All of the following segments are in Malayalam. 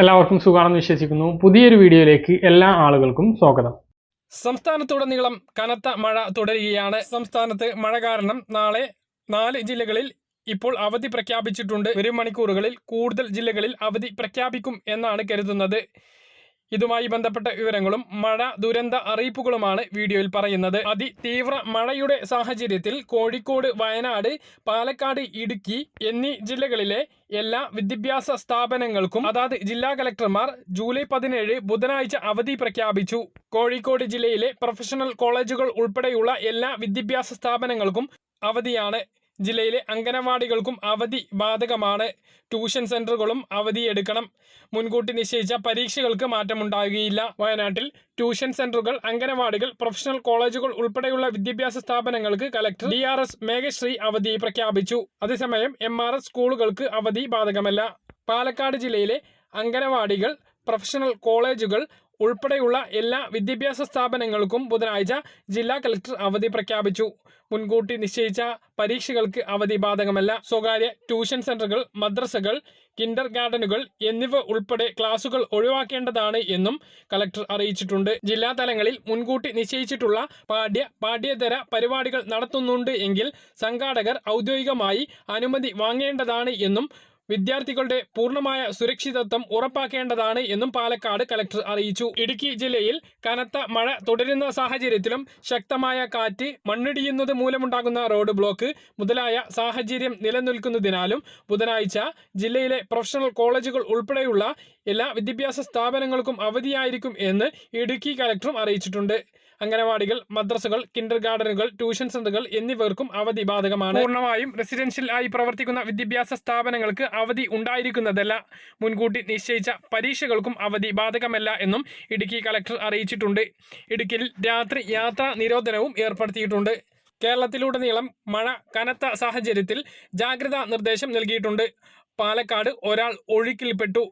എല്ലാവർക്കും സുഖമാണെന്ന് വിശ്വസിക്കുന്നു. പുതിയൊരു വീഡിയോയിലേക്ക് എല്ലാ ആളുകൾക്കും സ്വാഗതം. സംസ്ഥാനത്തുടനീളം കനത്ത മഴ തുടരുകയാണ്. സംസ്ഥാനത്ത് മഴ കാരണം നാളെ നാല് ജില്ലകളിൽ ഇപ്പോൾ അവധി പ്രഖ്യാപിച്ചിട്ടുണ്ട്. വരും മണിക്കൂറുകളിൽ കൂടുതൽ ജില്ലകളിൽ അവധി പ്രഖ്യാപിക്കും എന്നാണ് കരുതുന്നത്. ഇതുമായി ബന്ധപ്പെട്ട വിവരങ്ങളും മഴ ദുരന്ത അറിയിപ്പുകളുമാണ് വീഡിയോയിൽ പറയുന്നത്. അതിതീവ്ര മഴയുടെ സാഹചര്യത്തിൽ കോഴിക്കോട് വയനാട് പാലക്കാട് ഇടുക്കി എന്നീ ജില്ലകളിലെ എല്ലാ വിദ്യാഭ്യാസ സ്ഥാപനങ്ങൾക്കും അതാത് ജില്ലാ കലക്ടർമാർ ജൂലൈ പതിനേഴ് ബുധനാഴ്ച അവധി പ്രഖ്യാപിച്ചു. കോഴിക്കോട് ജില്ലയിലെ പ്രൊഫഷണൽ കോളേജുകൾ ഉൾപ്പെടെയുള്ള എല്ലാ വിദ്യാഭ്യാസ സ്ഥാപനങ്ങൾക്കും അവധിയാണ് ജില്ലയിലെ അംഗനവാടികൾക്കും അവധി ബാധകമാണ്. ട്യൂഷൻ സെന്ററുകളും അവധിയെടുക്കണം മുൻകൂട്ടി നിശ്ചയിച്ച പരീക്ഷകൾക്ക് മാറ്റമുണ്ടാകുകയില്ല. വയനാട്ടിൽ ട്യൂഷൻ സെന്ററുകൾ അംഗനവാടികൾ പ്രൊഫഷണൽ കോളേജുകൾ ഉൾപ്പെടെയുള്ള വിദ്യാഭ്യാസ സ്ഥാപനങ്ങൾക്ക് collector D R S Meghashree അവധി പ്രഖ്യാപിച്ചു. അതേസമയം എം ആർ എസ് സ്കൂളുകൾക്ക് അവധി ബാധകമല്ല. പാലക്കാട് ജില്ലയിലെ അംഗനവാടികൾ പ്രൊഫഷണൽ കോളേജുകൾ ഉൾപ്പെടെയുള്ള എല്ലാ വിദ്യാഭ്യാസ സ്ഥാപനങ്ങൾക്കും ബുധനാഴ്ച ജില്ലാ കലക്ടർ അവധി പ്രഖ്യാപിച്ചു. മുൻകൂട്ടി നിശ്ചയിച്ച പരീക്ഷകൾക്ക് അവധി ബാധകമല്ല. സ്വകാര്യ ട്യൂഷൻ സെന്ററുകൾ മദ്രസകൾ കിൻഡർ ഗാർഡനുകൾ എന്നിവ ഉൾപ്പെടെ ക്ലാസുകൾ ഒഴിവാക്കേണ്ടതാണ് എന്നും കലക്ടർ അറിയിച്ചിട്ടുണ്ട്. ജില്ലാ തലങ്ങളിൽ മുൻകൂട്ടി നിശ്ചയിച്ചിട്ടുള്ള പാഠ്യ പാഠ്യതര പരിപാടികൾ നടത്തുന്നുണ്ട് എങ്കിൽ സംഘാടകർ ഔദ്യോഗികമായി അനുമതി വാങ്ങേണ്ടതാണ് എന്നും വിദ്യാർത്ഥികളുടെ പൂർണമായ സുരക്ഷിതത്വം ഉറപ്പാക്കേണ്ടതാണ് എന്നും പാലക്കാട് കലക്ടർ അറിയിച്ചു. ഇടുക്കി ജില്ലയിൽ കനത്ത മഴ തുടരുന്ന സാഹചര്യത്തിലും ശക്തമായ കാറ്റ് മണ്ണിടിയുന്നത് മൂലമുണ്ടാകുന്ന റോഡ് ബ്ലോക്ക് മുതലായ സാഹചര്യം നിലനിൽക്കുന്നതിനാലും ബുധനാഴ്ച ജില്ലയിലെ പ്രൊഫഷണൽ കോളേജുകൾ ഉൾപ്പെടെയുള്ള എല്ലാ വിദ്യാഭ്യാസ സ്ഥാപനങ്ങൾക്കും അവധിയായിരിക്കും എന്ന് ഇടുക്കി കലക്ടറും അറിയിച്ചിട്ടുണ്ട്. അംഗനവാടികൾ മദ്രസകൾ കിൻഡർ ഗാർഡനുകൾ ട്യൂഷൻ സെന്ററുകൾ എന്നിവർക്കും അവധി ബാധകമാണ്. പൂർണമായും റെസിഡൻഷ്യൽ ആയി പ്രവർത്തിക്കുന്ന വിദ്യാഭ്യാസ സ്ഥാപനങ്ങൾക്ക് അവധി ഉണ്ടായിരിക്കുന്നതല്ല. മുൻകൂട്ടി നിശ്ചയിച്ച പരീക്ഷകൾക്കും അവധി ബാധകമല്ല എന്നും ഇടുക്കി കളക്ടർ അറിയിച്ചിട്ടുണ്ട്. ഇടുക്കിയിൽ രാത്രി യാത്രാ നിരോധനവും ഏർപ്പെടുത്തിയിട്ടുണ്ട്. കേരളത്തിലുടനീളം മഴ കനത്ത സാഹചര്യത്തിൽ ജാഗ്രതാ നിർദ്ദേശം നൽകിയിട്ടുണ്ട്. പാലക്കാട് ഒരാൾ ഒഴുക്കിൽപ്പെട്ടു.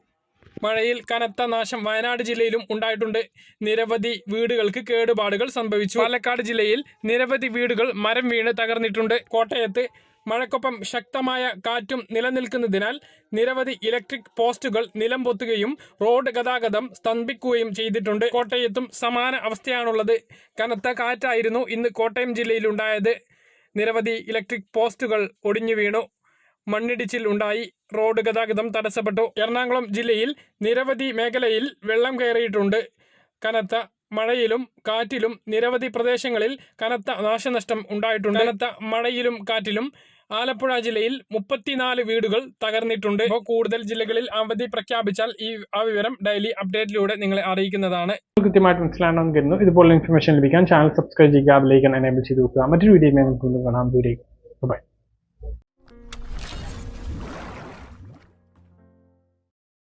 മഴയിൽ കനത്ത നാശം വയനാട് ജില്ലയിലും ഉണ്ടായിട്ടുണ്ട്. നിരവധി വീടുകൾക്ക് കേടുപാടുകൾ സംഭവിച്ചു. പാലക്കാട് ജില്ലയിൽ നിരവധി വീടുകൾ മരം വീണ് തകർന്നിട്ടുണ്ട്. കോട്ടയത്ത് മഴക്കൊപ്പം ശക്തമായ കാറ്റും നിലനിൽക്കുന്നതിനാൽ നിരവധി ഇലക്ട്രിക് പോസ്റ്റുകൾ നിലം പൊത്തുകയും റോഡ് ഗതാഗതം സ്തംഭിക്കുകയും ചെയ്തിട്ടുണ്ട്. കോട്ടയത്തും സമാന അവസ്ഥയാണുള്ളത്. കനത്ത കാറ്റായിരുന്നു ഇന്ന് കോട്ടയം ജില്ലയിലുണ്ടായത്. നിരവധി ഇലക്ട്രിക് പോസ്റ്റുകൾ ഒടിഞ്ഞു വീണു. മണ്ണിടിച്ചിൽ ഉണ്ടായി റോഡ് ഗതാഗതം തടസ്സപ്പെട്ടു. എറണാകുളം ജില്ലയിൽ നിരവധി മേഖലയിൽ വെള്ളം കയറിയിട്ടുണ്ട്. കനത്ത മഴയിലും കാറ്റിലും നിരവധി പ്രദേശങ്ങളിൽ കനത്ത നാശനഷ്ടം ഉണ്ടായിട്ടുണ്ട്. കനത്ത മഴയിലും കാറ്റിലും ആലപ്പുഴ ജില്ലയിൽ മുപ്പത്തിനാല് വീടുകൾ തകർന്നിട്ടുണ്ട്. ഇപ്പോൾ കൂടുതൽ ജില്ലകളിൽ അവധി പ്രഖ്യാപിച്ചാൽ ഈ ആ വിവരം ഡെയിലി അപ്ഡേറ്റിലൂടെ നിങ്ങളെ അറിയിക്കുന്നതാണ്. കൃത്യമായിട്ട് മനസ്സിലാണെന്ന് കരുതുന്നു. ഇതുപോലുള്ള ഇൻഫർമേഷൻ ലഭിക്കാൻ ചാനൽ സബ്സ്ക്രൈബ് ചെയ്യുക ബെലൈക്കൻ എനേബിൾ ചെയ്ത് നോക്കുക മറ്റൊരു വീഡിയോ കാണാം. ദൂരേക്ക് ബൈ